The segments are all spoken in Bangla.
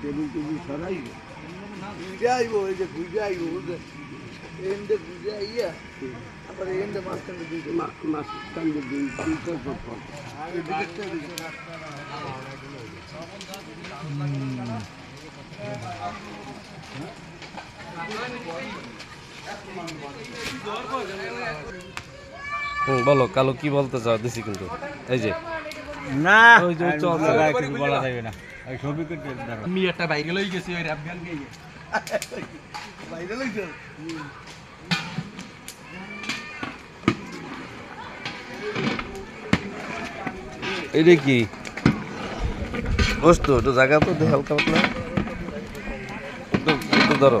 টেবিল টেবিল সরাই আইব, এই যে ঘুরে আইব, বুঝলে? এন্ডে ঘুরে আইয়া, আবার এন্ডে মাঝখানে দুইটা মাঝখানে দুই পর এদিকে হুম বলো কালো কি বলতে চাও? দিছি কিন্তু। এই যে। না ওই যে চল। দাদা, কিছু বলা যাবে না। ওই ছবি করতে। আমি একটা বাইরে লই গেছি ওই র্যাপ গান গিয়ে। বাইরে লইছো এটা কি? বস্তু একটু জায়গা তো হালকা পাতলা ধরো।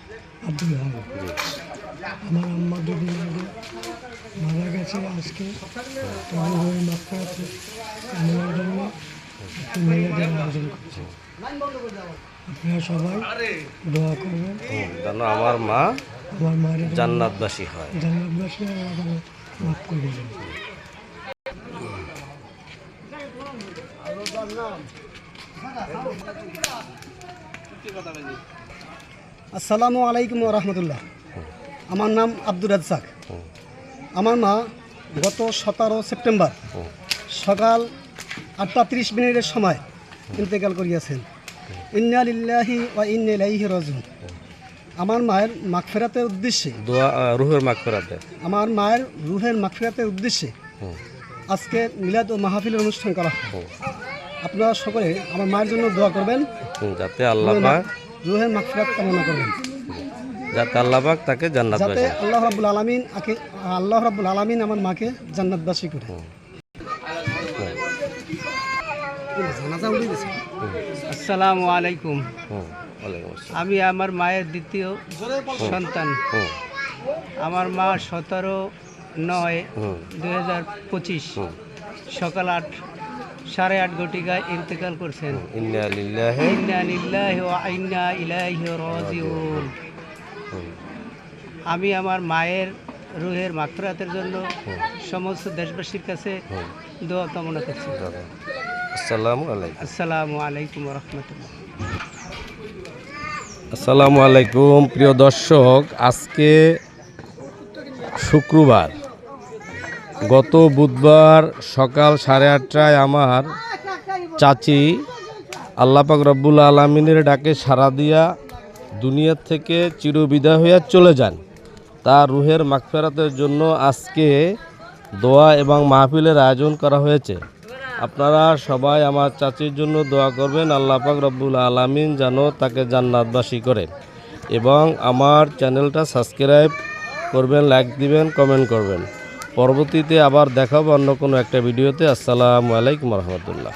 আমার আম্মা দুদিন আগে মারা গেছে আজকে। তবে ওই মাত্রাতে আমার জন্য একটু মেয়েদের আয়োজন করছে। আপনারা সবাই দোয়া করবেন। যেন আমার মা আমার মায়ের জান্নাতবাসী হয়। জান্নাতবাসী আমাদের মাফ করে দেবেন আসসালামু আলাইকুম রহমতুল্লাহ। আমার নাম আব্দুর রাজ্জাক। আমার মা গত সতেরো সেপ্টেম্বর সকাল আটটা তিরিশ মিনিটের সময় ইন্তেকাল করিয়াছেন। ইন্না লিল্লাহি ওয়া ইন্না ইলাইহি রাজিউন। আমার মায়ের মাগফিরাতের উদ্দেশ্যে দোয়া রুহের মাগ করাতে আমার মায়ের রুহের মাগফিরাতের উদ্দেশ্যে আজকে মিলাদ ও মাহফিলের অনুষ্ঠান করা হয় আপনারা সকলে আমার মায়ের জন্য দোয়া করবেন। যাতে আল্লাহ পাক রুহের মাগফিরাত কামনা করবেন। যাতে আল্লাহ পাক তাকে যাতে আল্লাহ রাব্বুল আলামিন আকে আল্লাহ রাব্বুল আলামিন আমার মাকে জান্নাতবাসী করে। আসসালামু আলাইকুম। ওয়ালাইকুম আমি আমার মায়ের দ্বিতীয় সন্তান। আমার মা সতেরো নয় পঁচিশ সকাল আট সাড়ে আট ঘটিকায় ইন্তেকাল করছেন। আমি আমার মায়ের রুহের মাত্রাতের জন্য সমস্ত দেশবাসীর কাছে দোয়া কামনা করছি। আসসালামু আলাইকুম। আসসালামু আলাইকুম রহমতুল্লাহ। আসসালামু আলাইকুম প্রিয় দর্শক। আজকে শুক্রবার। গত বুধবার সকাল সাড়ে আটটায় আমার চাচি আল্লাপাক রব্বুল আলমিনের ডাকে সাড়া দিয়া দুনিয়ার থেকে চিরবিদায় হইয়া চলে যান। তার রুহের মাগফেরাতের জন্য আজকে দোয়া এবং মাহফিলের আয়োজন করা হয়েছে। আপনারা সবাই আমার চাচির জন্য দোয়া করবেন আল্লাহ পাক রব্বুল আলামিন যেন তাকে জান্নাতবাসী করেন এবং আমার চ্যানেলটা সাবস্ক্রাইব করবেন, লাইক দিবেন, কমেন্ট করবেন। পরবর্তীতে আবার দেখাবো অন্য কোনো একটা ভিডিওতে। আসসালামু আলাইকুম রহমতুল্লাহ।